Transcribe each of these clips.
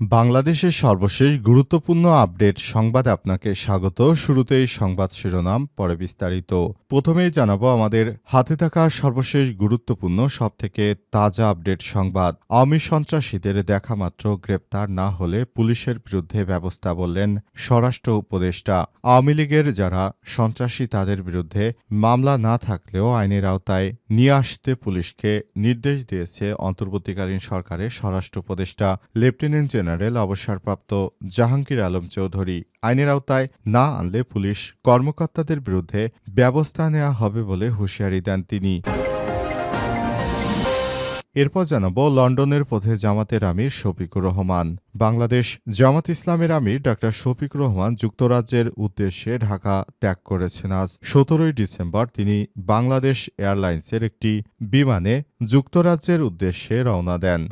বাংলাদেশের সর্বশেষ গুরুত্বপূর্ণ আপডেট সংবাদে আপনাকে স্বাগত। শুরুতেই সংবাদ শিরোনাম, পরে বিস্তারিত। প্রথমেই জানাব আমাদের হাতে থাকা সর্বশেষ গুরুত্বপূর্ণ, সবথেকে তাজা আপডেট সংবাদ। আওয়ামী সন্ত্রাসীদের দেখামাত্র গ্রেপ্তার না হলে পুলিশের বিরুদ্ধে ব্যবস্থা বললেন স্বরাষ্ট্র উপদেষ্টা। আওয়ামী লীগের যারা সন্ত্রাসী, তাদের বিরুদ্ধে মামলা না থাকলেও আইনের আওতায় নিয়ে আসতে পুলিশকে নির্দেশ দিয়েছে অন্তর্বর্তীকালীন সরকারের স্বরাষ্ট্র উপদেষ্টা। লেফটেন্যান্ট জেনারেল অবসরপ্রাপ্ত জাহাঙ্গীর আলম চৌধুরী আইনের আওতায় না আনলে পুলিশ কর্মকর্তাদের বিরুদ্ধে ব্যবস্থা নেওয়া হবে বলে হুঁশিয়ারি দেন তিনি। এরপর জানাব লন্ডনের পথে জামাতের আমির শফিকুর রহমান। বাংলাদেশ জামাত ইসলামের আমির ডাক্তার শফিকুর রহমান যুক্তরাজ্যের উদ্দেশ্যে ঢাকা ত্যাগ করেছেন আজ। সতেরোই ডিসেম্বর তিনি বাংলাদেশ এয়ারলাইন্সের একটি বিমানে যুক্তরাজ্যের উদ্দেশ্যে রওনা দেন।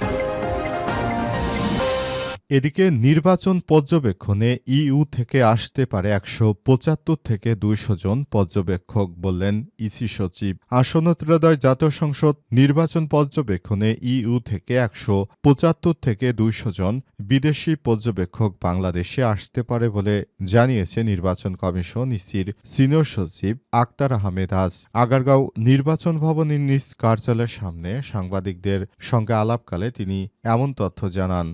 এদিকে নির্বাচন পর্যবেক্ষণে ইইউ থেকে আসতে পারে একশো পঁচাত্তর থেকে দুইশো জন পর্যবেক্ষক বললেন ইসি সচিব। আসন্ন ত্রয়োদয় জাতীয় সংসদ নির্বাচন পর্যবেক্ষণে ইইউ থেকে একশো পঁচাত্তর থেকে দুইশো জন বিদেশি পর্যবেক্ষক বাংলাদেশে আসতে পারে বলে জানিয়েছে নির্বাচন কমিশন ইসির সিনিয়র সচিব আক্তার আহমেদ আজ আগারগাঁও নির্বাচন ভবনের নিজ কার্যালয়ের সামনে সাংবাদিকদের সঙ্গে আলাপকালে তিনি এমন তথ্য জানান।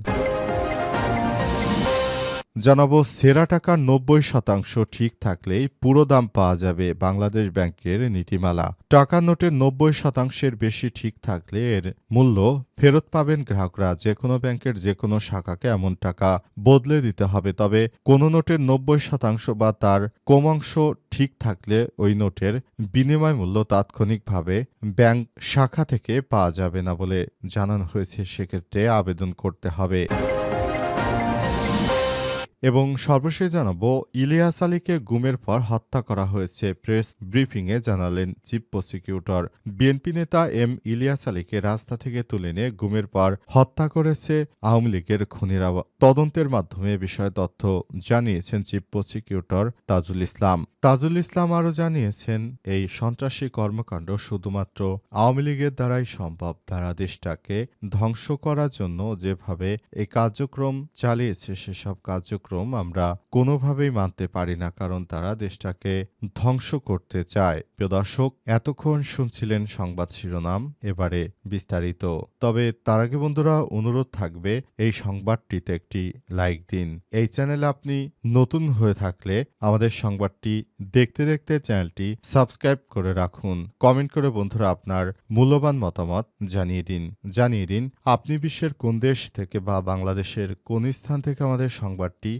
জানাব সেরা টাকার নব্বই শতাংশ ঠিক থাকলেই পুরো দাম পাওয়া যাবে বাংলাদেশ ব্যাংকের নীতিমালা। টাকার নোটের নব্বই শতাংশের বেশি ঠিক থাকলে এর মূল্য ফেরত পাবেন গ্রাহকরা। যে কোনো ব্যাংকের যে কোনো শাখাকে এমন টাকা বদলে দিতে হবে, তবে কোনো নোটের নব্বই শতাংশ বা তার কমাংশ ঠিক থাকলে ওই নোটের বিনিময় মূল্য তাৎক্ষণিকভাবে ব্যাংক শাখা থেকে পাওয়া যাবে না বলে জানানো হয়েছে। সেক্ষেত্রে আবেদন করতে হবে। এবং সর্বশেষ জানাব, ইলিয়াস আলীকে গুমের পর হত্যা করা হয়েছে, প্রেস ব্রিফিংয়ে জানালেন চিফ প্রসিকিউটর। বিএনপি নেতা এম ইলিয়াস আলীকে রাস্তা থেকে তুলে নিয়ে গুমের পর হত্যা করেছে আওয়ামী লীগের খুনিরা। তদন্তের মাধ্যমে বিষয়ে তথ্য জানিয়েছেন চিফ প্রসিকিউটর তাজুল ইসলাম। তাজুল ইসলাম আরও জানিয়েছেন, এই সন্ত্রাসী কর্মকাণ্ড শুধুমাত্র আওয়ামী লীগের দ্বারাই সম্ভব। তারা দেশটাকে ধ্বংস করার জন্য যেভাবে এই কার্যক্রম চালিয়েছে, সেসব কার্যক্রম আমরা কোনোভাবেই মানতে পারি না, কারণ তারা দেশটাকে ধ্বংস করতে চায়। প্রিয় দর্শক, এতক্ষণ শুনছিলেন সংবাদ শিরোনাম, এবারে বিস্তারিত। তবে তার আগে বন্ধুরা, অনুরোধ থাকবে, এই সংবাদটিতে একটি লাইক দিন। এই চ্যানেলে আপনি নতুন হয়ে থাকলে আমাদের সংবাদটি দেখতে দেখতে চ্যানেলটি সাবস্ক্রাইব করে রাখুন। কমেন্ট করে বন্ধুরা আপনার মূল্যবান মতামত জানিয়ে দিন। জানিয়ে দিন, আপনি বিশ্বের কোন দেশ থেকে বা বাংলাদেশের কোন স্থান থেকে আমাদের সংবাদটি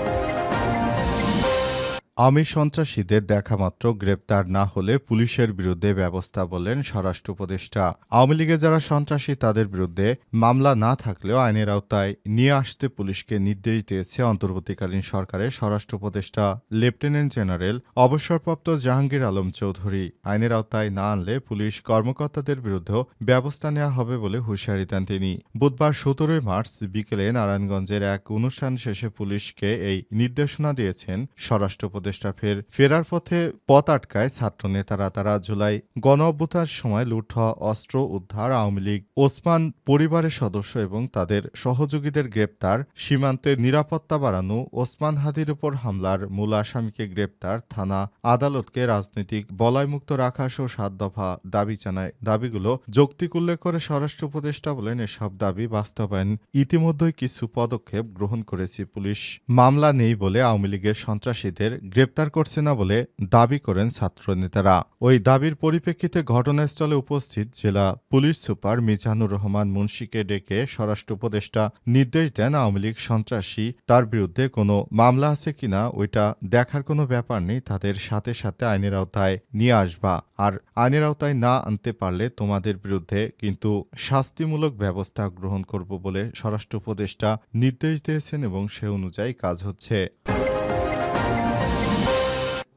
আমির সন্ত্রাসীদের দেখামাত্র গ্রেপ্তার না হলে পুলিশের বিরুদ্ধে ব্যবস্থা বললেন স্বরাষ্ট্র উপদেষ্টা। আওয়ামী লীগে যারা সন্ত্রাসী, তাদের বিরুদ্ধে মামলা না থাকলেও আইনের আওতায় নিয়ে আসতে পুলিশকে নির্দেশ দিয়েছে অন্তর্বর্তীকালীন সরকারের স্বরাষ্ট্র উপদেষ্টা। লেফটেন্যান্ট জেনারেল অবসরপ্রাপ্ত জাহাঙ্গীর আলম চৌধুরী, আইনের আওতায় না আনলে পুলিশ কর্মকর্তাদের বিরুদ্ধেও ব্যবস্থা নেওয়া হবে বলে হুঁশিয়ারি দেন তিনি। বুধবার সতেরোই মার্চ বিকেলে নারায়ণগঞ্জের এক অনুষ্ঠান শেষে পুলিশকে এই নির্দেশনা দিয়েছেন স্বরাষ্ট্র উপদেষ্টা ফের ফেরার পথে পথ আটকায় ছাত্র নেতারা। তারা জুলাই গণ সময় লুট হওয়া অস্ত্র উদ্ধার, আওয়ামী লীগ, ওসমান পরিবারের সদস্য এবং তাদের সহযোগীদের গ্রেপ্তার, সীমান্তে নিরাপত্তা বাড়ানো, ওসমান হাদির উপর হামলার মূল আসামিকে গ্রেপ্তার, থানা আদালতকে রাজনৈতিক বলয়মুক্ত রাখা সহ সাত দফা দাবি জানায়। দাবিগুলো যৌক্তিক উল্লেখ করে স্বরাষ্ট্র উপদেষ্টা বলেন, এসব দাবি বাস্তবায়ন ইতিমধ্যেই কিছু পদক্ষেপ গ্রহণ করেছি পুলিশ। মামলা নেই বলে আওয়ামী লীগের সন্ত্রাসীদের গ্রেপ্তার করছে না বলে দাবি করেন ছাত্রনেতারা ওই দাবির পরিপ্রেক্ষিতে ঘটনাস্থলে উপস্থিত জেলা পুলিশ সুপার মিজানুর রহমান মুন্সিকে ডেকে স্বরাষ্ট্র উপদেষ্টা নির্দেশ দেন আওয়ামী লীগ সন্ত্রাসী। তার বিরুদ্ধে কোনো মামলা আছে কিনা ওইটা দেখার কোনো ব্যাপার নেই, তাদের সাথে সাথে আইনের আওতায় নিয়ে আসবা। আর আইনের আওতায় না আনতে পারলে তোমাদের বিরুদ্ধে কিন্তু শাস্তিমূলক ব্যবস্থা গ্রহণ করব বলে স্বরাষ্ট্র উপদেষ্টা নির্দেশ দিয়েছেন এবং সে অনুযায়ী কাজ হচ্ছে।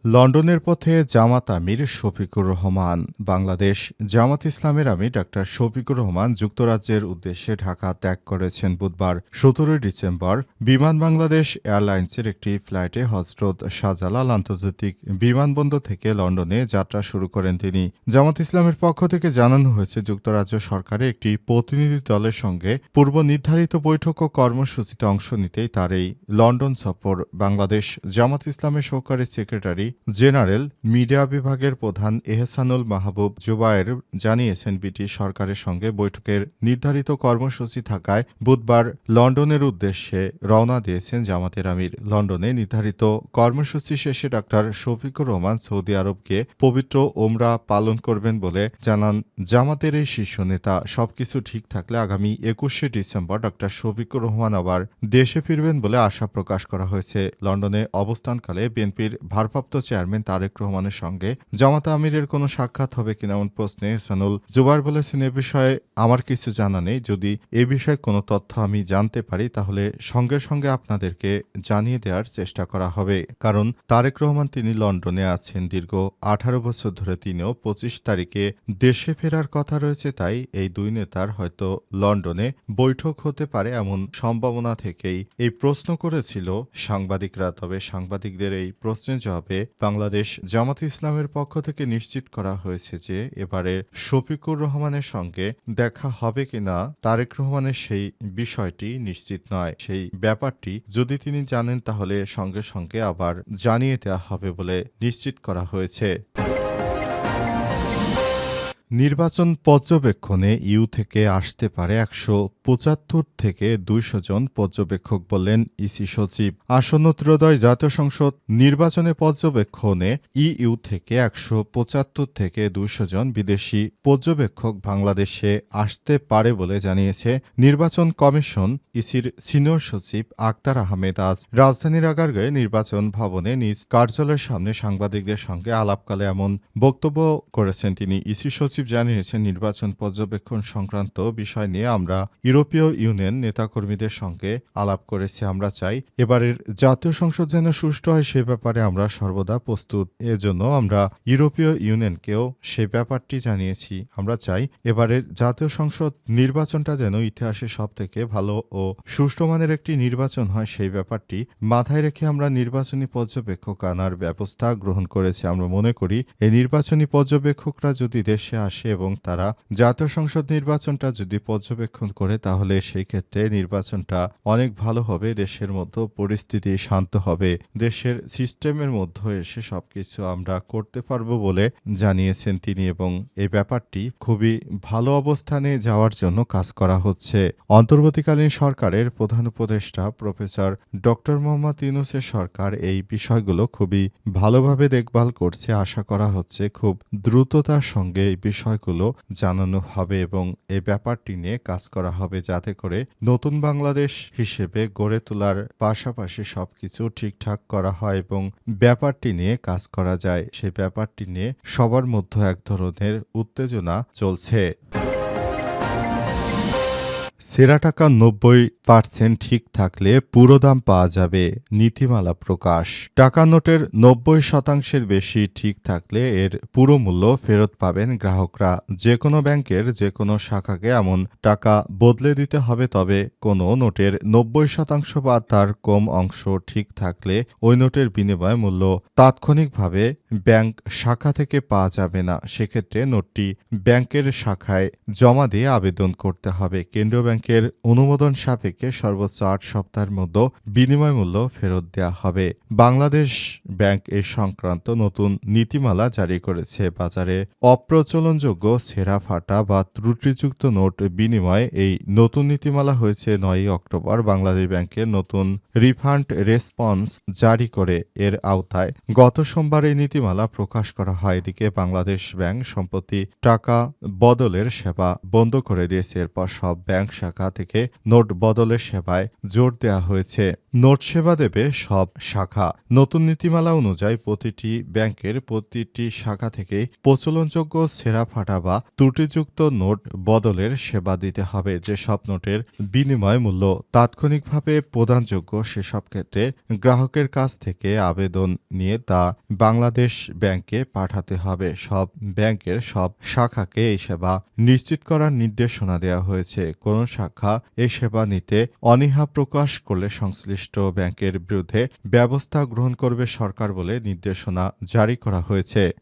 লন্ডনের পথে জামাত আমির শফিকুর রহমান, বাংলাদেশ জামাত ইসলামের আমির ডাক্তার শফিকুর রহমান যুক্তরাজ্যের উদ্দেশ্যে ঢাকা ত্যাগ করেছেন বুধবার, সতেরোই ডিসেম্বর। বিমান বাংলাদেশ এয়ারলাইন্সের একটি ফ্লাইটে হজরত শাহজালাল আন্তর্জাতিক বিমানবন্দর থেকে লন্ডনে যাত্রা শুরু করেন তিনি। জামাত ইসলামের পক্ষ থেকে জানানো হয়েছে, যুক্তরাজ্য সরকারের একটি প্রতিনিধি দলের সঙ্গে পূর্ব নির্ধারিত বৈঠক ও কর্মসূচিতে অংশ নিতেই তার এই লন্ডন সফর বাংলাদেশ জামাত ইসলামের সহকারী সেক্রেটারি জেনারেল মিডিয়া বিভাগের প্রধান এহসানুল মাহবুব জুবায়ের জানিয়েছেন, ব্রিটিশ সরকারের সঙ্গে বৈঠকের নির্ধারিত কর্মসূচি থাকায় বুধবার লন্ডনের উদ্দেশ্যে রওনা দিয়েছেন জামাতের আমির। লন্ডনে নির্ধারিত কর্মসূচি শেষে ডাক্তার শফিকুর রহমান সৌদি আরবকে পবিত্র ওমরা পালন করবেন বলে জানান। জামাতের এই শীর্ষ নেতা সবকিছু ঠিক থাকলে আগামী একুশে ডিসেম্বর ডাক্তার শফিকুর রহমান আবার দেশে ফিরবেন বলে আশা প্রকাশ করা হয়েছে। লন্ডনে অবস্থানকালে বিএনপির ভারপ্রাপ্ত চেয়ারম্যান তারেক রহমানের সঙ্গে। জামাতা আমিরের কোনো সাক্ষাৎ হবে কিনা এমন প্রশ্নে সানুল জুবার বলেছেন, এ বিষয়ে আমার কিছু জানা নেই। যদি এ বিষয়ে কোনো তথ্য আমি জানতে পারি, তাহলে সঙ্গে সঙ্গে আপনাদেরকে জানিয়ে দেওয়ার চেষ্টা করা হবে। কারণ তারেক রহমান তিনি লন্ডনে আছেন দীর্ঘ আঠারো বছর ধরে। তিনিও পঁচিশ তারিখে দেশে ফেরার কথা রয়েছে, তাই এই দুই নেতার হয়তো লন্ডনে বৈঠক হতে পারে এমন সম্ভাবনা থেকেই এই প্রশ্ন করেছিল সাংবাদিকরা। তবে সাংবাদিকদের এই প্রশ্নের জবাবে বাংলাদেশ জামাত ইসলামের পক্ষ থেকে নিশ্চিত করা হয়েছে যে এবারে শফিকুর রহমানের সঙ্গে দেখা হবে কিনা তারেক রহমানের সেই বিষয়টি নিশ্চিত নয়। সেই ব্যাপারটি যদি তিনি জানেন, তাহলে সঙ্গে সঙ্গে আবার জানিয়ে দেওয়া হবে বলে নিশ্চিত করা হয়েছে। নির্বাচন পর্যবেক্ষণে ইউ থেকে আসতে পারে একশো পঁচাত্তর থেকে দুইশো জন পর্যবেক্ষক বললেন ইসি সচিব। আসন্ন ত্রয়োদয় জাতীয় সংসদ নির্বাচনে পর্যবেক্ষণে ইইউ থেকে একশো পঁচাত্তর থেকে দুইশো জন বিদেশি পর্যবেক্ষক বাংলাদেশে আসতে পারে বলে জানিয়েছে নির্বাচন কমিশন। ইসির সিনিয়র সচিব আক্তার আহমেদ আজ রাজধানীর আগারগাঁয়ে নির্বাচন ভবনে নিজ কার্যালয়ের সামনে সাংবাদিকদের সঙ্গে আলাপকালে এমন বক্তব্য করেছেন তিনি। ইসি সচিব জানিয়েছেন, নির্বাচন পর্যবেক্ষণ সংক্রান্ত বিষয় নিয়ে আমরা ইউরোপীয় ইউনিয়ন নেতাকর্মীদের সঙ্গে আলাপ করেছি, আমরা চাই এবারের জাতীয় সংসদ যেন সুষ্ঠু হয়, সে ব্যাপারে আমরা সর্বদা প্রস্তুত। এজন্য আমরা ইউরোপীয় ইউনিয়নকেও সে ব্যাপারটি জানিয়েছি, আমরা চাই এবারের জাতীয় সংসদ নির্বাচনটা যেন ইতিহাসে সব থেকে ভালো ও সুষ্ঠু মানের একটি নির্বাচন হয়, সেই ব্যাপারটি মাথায় রেখে আমরা নির্বাচনী পর্যবেক্ষক আনার ব্যবস্থা গ্রহণ করেছি। আমরা মনে করি, এই নির্বাচনী পর্যবেক্ষকরা যদি দেশে আসে এবং তারা জাতীয় সংসদ নির্বাচনটা যদি পর্যবেক্ষণ করে তাহলে সেই ক্ষেত্রে নির্বাচনটা অনেক ভালো হবে, দেশের মধ্যে পরিস্থিতি শান্ত হবে, দেশের সিস্টেমের মধ্যে এসে সবকিছু আমরা করতে পারব বলে জানিয়েছেন তিনি এবং এই ব্যাপারটি খুবই ভালো অবস্থানে যাওয়ার জন্য কাজ করা হচ্ছে। অন্তর্বর্তীকালীন সরকারের প্রধান উপদেষ্টা প্রফেসর ডক্টর মোহাম্মদ ইউনুসের সরকার এই বিষয়গুলো খুবই ভালোভাবে দেখভাল করছে, আশা করা হচ্ছে খুব দ্রুততার সঙ্গে এই বিষয়গুলো জানানো হবে এবং এই ব্যাপারটি নিয়ে কাজ করা হবে। যাতে করে নতুন বাংলাদেশ হিসেবে গড়ে তোলার পাশাপাশি সবকিছু ঠিকঠাক করা হয় এবং ব্যাপারটি নিয়ে কাজ করা যায়। সে ব্যাপারটি নিয়ে সবার মধ্যে এক ধরনের উত্তেজনা চলছে। সেরা টাকা নব্বই পার্সেন্ট ঠিক থাকলে পুরো দাম পাওয়া যাবে, নীতিমালা প্রকাশ। টাকা নোটের নব্বই শতাংশের বেশি ঠিক থাকলে এর পুরো মূল্য ফেরত পাবেন গ্রাহকরা। যে কোনো ব্যাংকের যে কোনো শাখাকে এমন টাকা বদলে দিতে হবে, তবে কোনো নোটের নব্বই শতাংশ বা তার কম অংশ ঠিক থাকলে ওই নোটের বিনিময় মূল্য তাৎক্ষণিকভাবে ব্যাংক শাখা থেকে পাওয়া যাবে না। সেক্ষেত্রে নোটটি ব্যাংকের শাখায় জমা দিয়ে আবেদন করতে হবে। কেন্দ্রীয় ব্যাংকের অনুমোদন সাপেক্ষে সর্বোচ্চ আট সপ্তাহের মধ্যে বিনিময় মূল্য ফেরত দেওয়া হবে। বাংলাদেশ ব্যাংক এ সংক্রান্ত নতুন নীতিমালা জারি করেছে। বাজারে অপ্রচলনযোগ্য ছেঁড়া ফাটা বা ত্রুটিযুক্ত নোট বিনিময়ে এই নতুন নীতিমালা হয়েছে নয়ই অক্টোবর। বাংলাদেশ ব্যাংকের নতুন রিফান্ড রেসপন্স জারি করে। এর আওতায় গত সোমবার এই নীতিমালা প্রকাশ করা হয়। এদিকে বাংলাদেশ ব্যাংক সম্প্রতি টাকা বদলের সেবা বন্ধ করে দিয়েছে। এরপর সব ব্যাংক শাখা থেকে নোট বদলের সেবায় জোর দেওয়া হয়েছে। নোট সেবা দেবে সব শাখা। নতুন নীতিমালা অনুযায়ী প্রতিটি ব্যাংকের প্রতিটি শাখা থেকে প্রচলনযোগ্য ছেঁড়া ফাটা বা ত্রুটিযুক্ত নোট বদলের সেবা দিতে হবে। যেসব নোটের বিনিময় মূল্য তাৎক্ষণিকভাবে প্রদানযোগ্য, সেসব ক্ষেত্রে গ্রাহকের কাছ থেকে আবেদন নিয়ে তা বাংলাদেশ ব্যাংকে পাঠাতে হবে। সব ব্যাংকের সব শাখাকে এই সেবা নিশ্চিত করার নির্দেশনা দেওয়া হয়েছে। কোন শাখা এই সেবা নিতে অনীহা প্রকাশ করলে সংশ্লিষ্ট ব্যাংকের বিরুদ্ধে ব্যবস্থা গ্রহণ করবে সরকার বলে নির্দেশনা জারি করা হয়েছে।